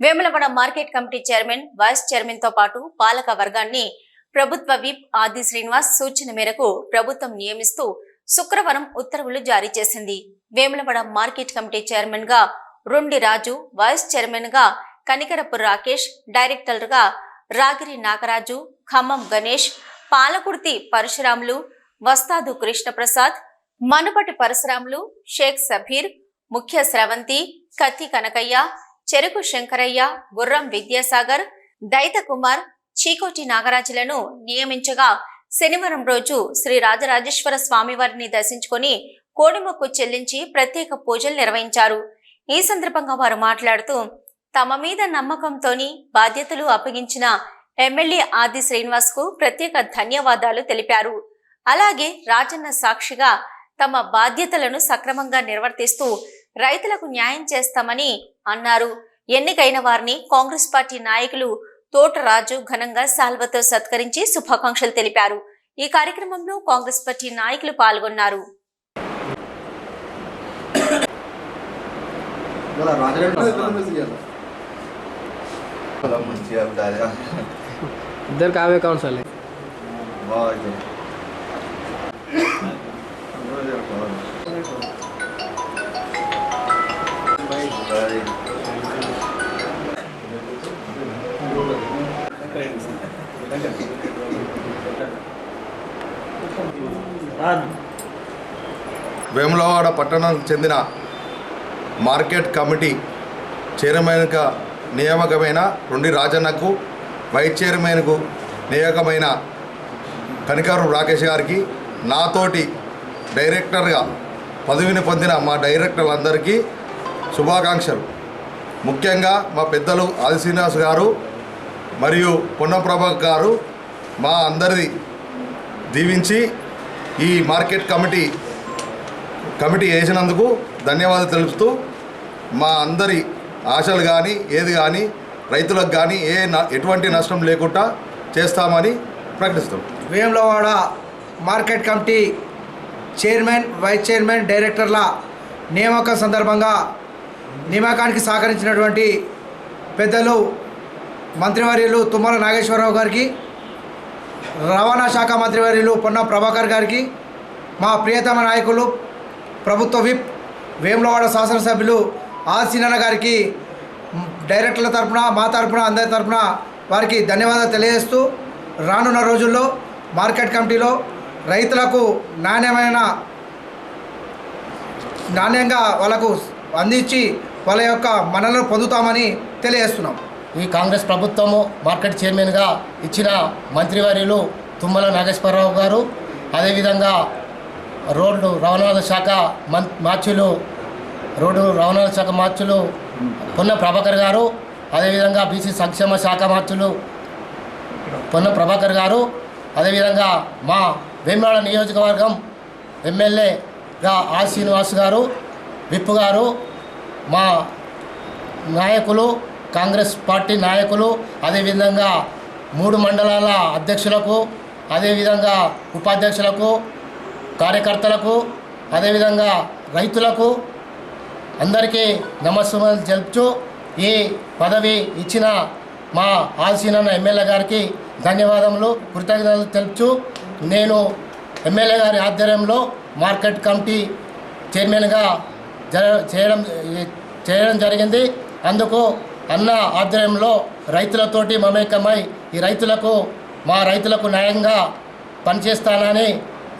Vemulawada market committee chairman vice చైర్మన్తో పాటు పాలక వర్గాన్ని ప్రభుత్వ విప్ ఆది శ్రీనివాస్ సూచన మేరకు ప్రభుత్వం నియమిస్తూ శుక్రవారం ఉత్తర్వులు జారీ చేసింది. వేములవాడ మార్కెట్ కమిటీ చైర్మన్గా రొండి రాజు వైస్ చైర్మన్గా కనికరపు రాకేష్ డైరెక్టర్గా రాగిరి నాగరాజు ఖమ్మం గణేష్ పాలకుర్తి పరశురాములు వస్తాదు కృష్ణప్రసాద్ మనుపటి పరశురాములు షేక్ సబీర్ ముఖ్య స్రవంతి కత్తి కనకయ్య చెరుకు శంకరయ్య గుర్రం విద్యాసాగర్ దైత కుమార్ చీకోటి నాగరాజులను నియమించగా శనివారం రోజు శ్రీ రాజరాజేశ్వర స్వామివారిని దర్శించుకొని కోడిమొక్కు చెల్లించి ప్రత్యేక పూజలు నిర్వహించారు. ఈ సందర్భంగా వారు మాట్లాడుతూ తమ మీద నమ్మకంతోని బాధ్యతలు అప్పగించిన ఎమ్మెల్యే ఆది శ్రీనివాస్కు ప్రత్యేక ధన్యవాదాలు తెలిపారు. అలాగే రాజన్న సాక్షిగా తమ బాధ్యతలను సక్రమంగా నిర్వర్తిస్తూ రైతులకు న్యాయం చేస్తామని అన్నారు. ఎన్నికైన వారిని కాంగ్రెస్ పార్టీ నాయకులు తోటరాజు ఘనంగా సాల్వతో సత్కరించి శుభాకాంక్షలు తెలిపారు. ఈ కార్యక్రమంలో కాంగ్రెస్ పార్టీ నాయకులు పాల్గొన్నారు. ఇద్దరు కావే వేములవాడ పట్టణానికి చెందిన మార్కెట్ కమిటీ చైర్మన్గా నియామకమైన రెండి రాజన్నకు వైస్ చైర్మన్కు నియామకమైన కనికారు రాకేష్ గారికి నాతోటి డైరెక్టర్గా పదవిని పొందిన మా డైరెక్టర్లందరికీ శుభాకాంక్షలు. ముఖ్యంగా మా పెద్దలు ఆది శ్రీనివాస్ గారు మరియు పొన్నప్రభ గారు మా అందరిది దీవించి ఈ మార్కెట్ కమిటీ కమిటీ వేసినందుకు ధన్యవాదాలు తెలుపుతూ మా అందరి ఆశలు కానీ ఏది కానీ రైతులకు కానీ ఏ న- ఎటువంటి నష్టం లేకుండా చేస్తామని ప్రకటిస్తాం. Vemulawada market committee chairman vice chairman డైరెక్టర్ల నియామకం సందర్భంగా నియామకానికి సహకరించినటువంటి పెద్దలు మంత్రివర్యులు తుమ్మల నాగేశ్వరరావు గారికి రవాణా శాఖ మంత్రి వర్యులు పొన్న ప్రభాకర్ గారికి మా ప్రియతమ నాయకులు ప్రభుత్వ విప్ వేములవాడ శాసనసభ్యులు ఆసినన్న గారికి డైరెక్టర్ల తరపున మా తరపున అందరి తరపున వారికి ధన్యవాదాలు తెలియజేస్తూ రానున్న రోజుల్లో మార్కెట్ కమిటీలో రైతులకు నాణ్యమైన నాణ్యంగా వాళ్ళకు అందించి వాళ్ళ యొక్క మనలను పొందుతామని తెలియజేస్తున్నాం. ఈ కాంగ్రెస్ ప్రభుత్వము మార్కెట్ చైర్మన్గా ఇచ్చిన మంత్రివర్యులు తుమ్మల నాగేశ్వరరావు గారు అదేవిధంగా రోడ్డు రవాణా శాఖ మం మార్చులు రోడ్డు రవాణా శాఖ మార్చులు పొన్న ప్రభాకర్ గారు అదేవిధంగా బీసీ సంక్షేమ శాఖ మార్చులు పొన్న ప్రభాకర్ గారు అదేవిధంగా మా వేమవాడ నియోజకవర్గం ఎమ్మెల్యేగా ఆ శ్రీనివాస్ గారు విప్పు గారు మా నాయకులు కాంగ్రెస్ పార్టీ నాయకులు అదేవిధంగా మూడు మండలాల అధ్యక్షులకు అదేవిధంగా ఉపాధ్యక్షులకు కార్యకర్తలకు అదేవిధంగా రైతులకు అందరికీ నమస్కారం జరుపుతూ ఈ పదవి ఇచ్చిన మా ఆల్సీనన్న ఎమ్మెల్యే గారికి ధన్యవాదములు కృతజ్ఞతలు తెలుపుతూ నేను ఎమ్మెల్యే గారి ఆధ్వర్యంలో మార్కెట్ కమిటీ చైర్మన్గా జర చేయడం చేయడం జరిగింది. అందుకు అన్న ఆధ్వర్యంలో రైతులతోటి మమేకమై ఈ రైతులకు మా రైతులకు న్యాయంగా పనిచేస్తానని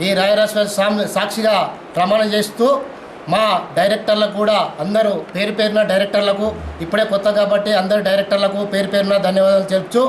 ఈ రాయరాశ్వర సాక్షిగా ప్రమాణం చేస్తూ మా డైరెక్టర్లకు కూడా అందరూ పేరు పేరున డైరెక్టర్లకు ఇప్పుడే కొత్త కాబట్టి అందరు డైరెక్టర్లకు పేరు పేరున ధన్యవాదాలు తెలుపుతూ